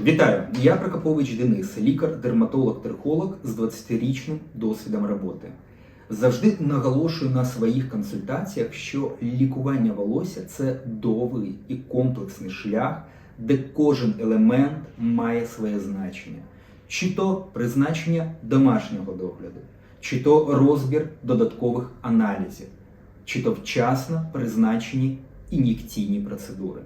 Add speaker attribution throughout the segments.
Speaker 1: Вітаю! Я Прокопович Денис, лікар-дерматолог-терхолог з 20-річним досвідом роботи. Завжди наголошую на своїх консультаціях, що лікування волосся це довгий і комплексний шлях, де кожен елемент має своє значення, чи то призначення домашнього догляду, чи то розбір додаткових аналізів, чи то вчасно призначені ін'єкційні процедури.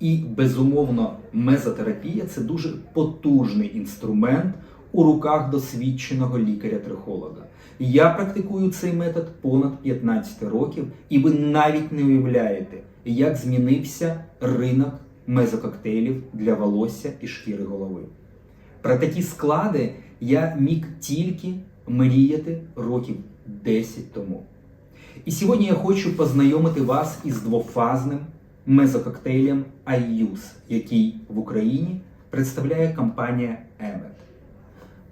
Speaker 1: І безумовно, мезотерапія це дуже потужний інструмент у руках досвідченого лікаря-трихолога. Я практикую цей метод понад 15 років, і ви навіть не уявляєте, як змінився ринок мезококтейлів для волосся і шкіри голови. Про такі склади я міг тільки мріяти років 10 тому. І сьогодні я хочу познайомити вас із двофазним мезококтейлем IUS, який в Україні представляє компанія Emmet.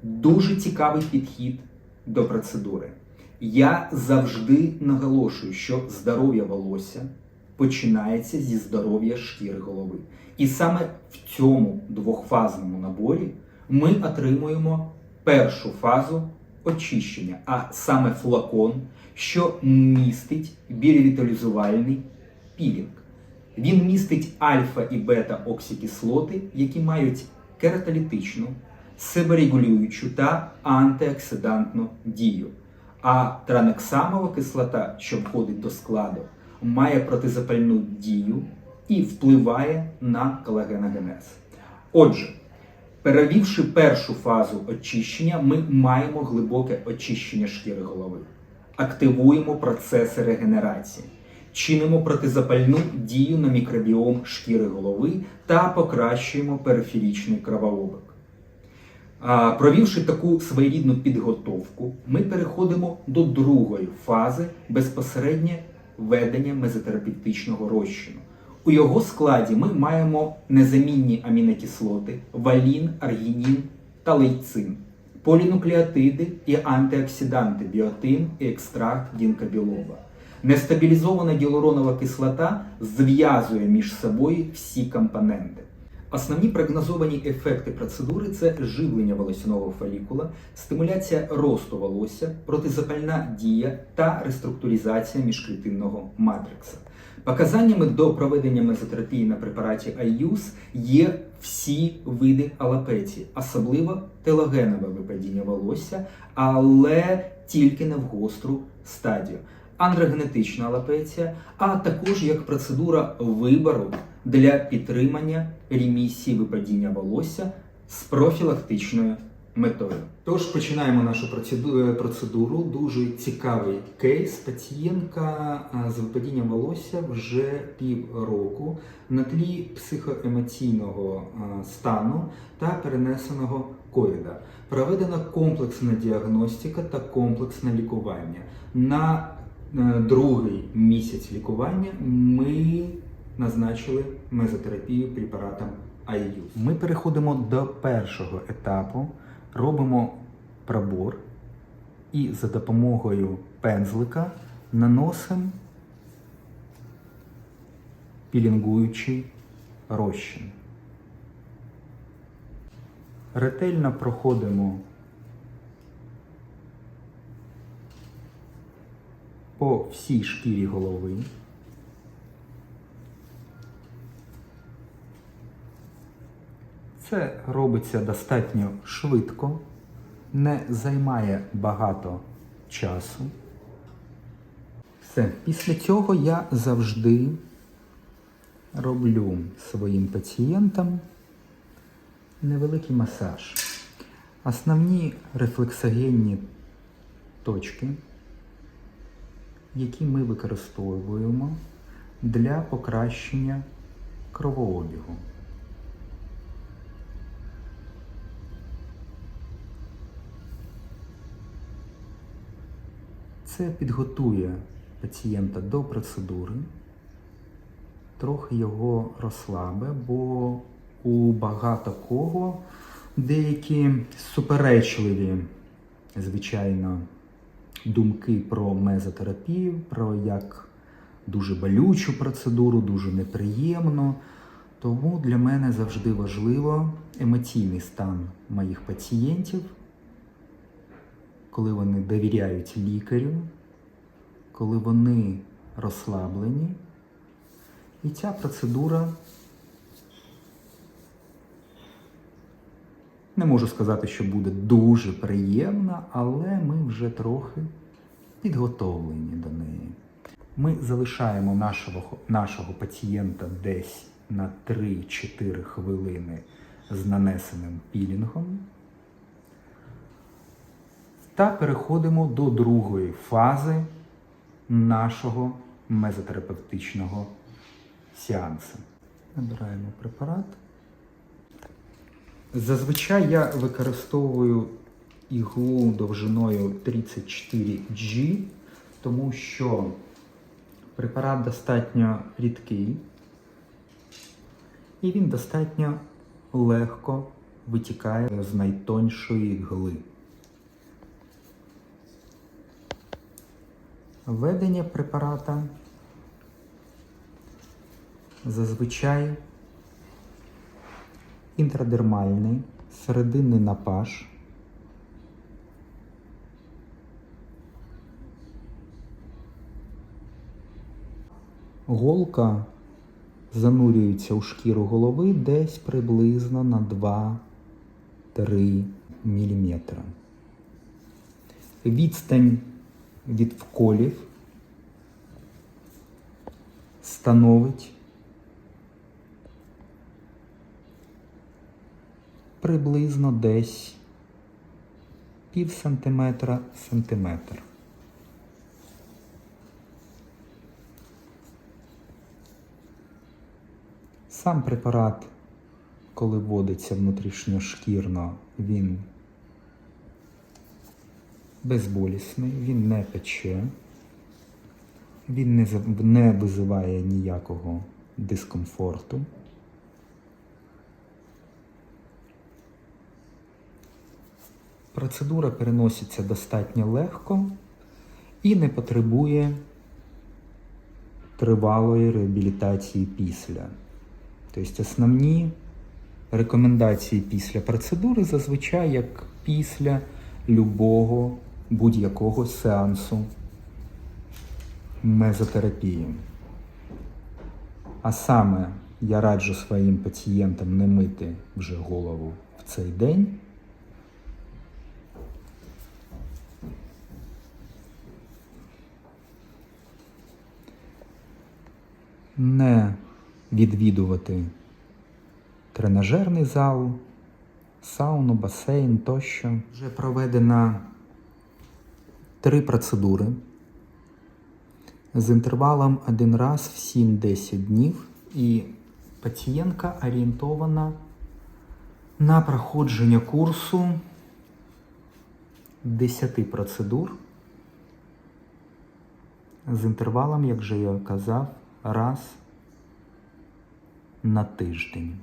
Speaker 1: Дуже цікавий підхід до процедури. Я завжди наголошую, що здоров'я волосся починається зі здоров'я шкіри голови. І саме в цьому двохфазному наборі ми отримуємо першу фазу очищення, а саме флакон, що містить біревіталізувальний пілінг. Він містить альфа і бета оксикислоти, які мають кератолітичну, себорегулюючу та антиоксидантну дію. А транексамова кислота, що входить до складу, має протизапальну дію і впливає на колагеногенез. Отже, перевівши першу фазу очищення, ми маємо глибоке очищення шкіри голови, активуємо процеси регенерації чинимо протизапальну дію на мікробіом шкіри голови та покращуємо периферічний кровообіг. Провівши таку своєрідну підготовку, ми переходимо до другої фази безпосереднє ведення мезотерапевтичного розчину. У його складі ми маємо незамінні амінокислоти, валін, аргінін та лейцин, полінуклеотиди і антиоксиданти біотин і екстракт гінкобілоба. Нестабілізована гіалуронова кислота зв'язує між собою всі компоненти. Основні прогнозовані ефекти процедури це живлення волосяного фолікула, стимуляція росту волосся, протизапальна дія та реструктуризація міжклітинного матрикса. Показаннями до проведення мезотерапії на препараті IUS є всі види алопеції, особливо телогенове випадіння волосся, але тільки не в гостру стадію андрогенетична алопеція, а також як процедура вибору для підтримання ремісії випадіння волосся з профілактичною метою. Тож починаємо нашу процедуру. Дуже цікавий кейс. Пацієнтка з випадінням волосся вже півроку на тлі психоемоційного стану та перенесеного ковіда. Проведена комплексна діагностика та комплексне лікування. На Е, другий місяць лікування ми назначили мезотерапію препаратом IUS. Ми переходимо до першого етапу, робимо пробор і за допомогою пензлика наносимо пілінгуючий розчин. Ретельно проходимо по всій шкірі голови. Це робиться достатньо швидко, не займає багато часу. Все. Після цього я завжди роблю своїм пацієнтам невеликий масаж. Основні рефлексогенні точки які ми використовуємо для покращення кровообігу. Це підготує пацієнта до процедури, трохи його розслабе, бо у багато кого деякі суперечливі, звичайно, думки про мезотерапію, про як дуже болючу процедуру, дуже неприємно. Тому для мене завжди важливо емоційний стан моїх пацієнтів, коли вони довіряють лікарю, коли вони розслаблені. І ця процедура не можу сказати, що буде дуже приємна, але ми вже трохи підготовлені до неї. Ми залишаємо нашого, нашого пацієнта десь на 3-4 хвилини з нанесеним пілінгом. Та переходимо до другої фази нашого мезотерапевтичного сеансу. Набираємо препарат. Зазвичай я використовую іглу довжиною 34G, тому що препарат достатньо рідкий і він достатньо легко витікає з найтоншої ігли. Введення препарата зазвичай інтрадермальний серединний напаш. Голка занурюється у шкіру голови десь приблизно на 2-3 мм. Відстань від вколів становить приблизно десь пів сантиметра сантиметр. Сам препарат, коли вводиться внутрішньошкірно, він безболісний, він не пече, він не, визиває ніякого дискомфорту. Процедура переноситься достатньо легко і не потребує тривалої реабілітації після. Тобто основні рекомендації після процедури зазвичай як після любого будь-якого сеансу мезотерапії. А саме я раджу своїм пацієнтам не мити вже голову в цей день. Не відвідувати тренажерний зал, сауну, басейн тощо. Вже проведено три процедури з інтервалом один раз в 7-10 днів, і пацієнтка орієнтована на проходження курсу 10 процедур з інтервалом, як вже я казав, раз на тиждень.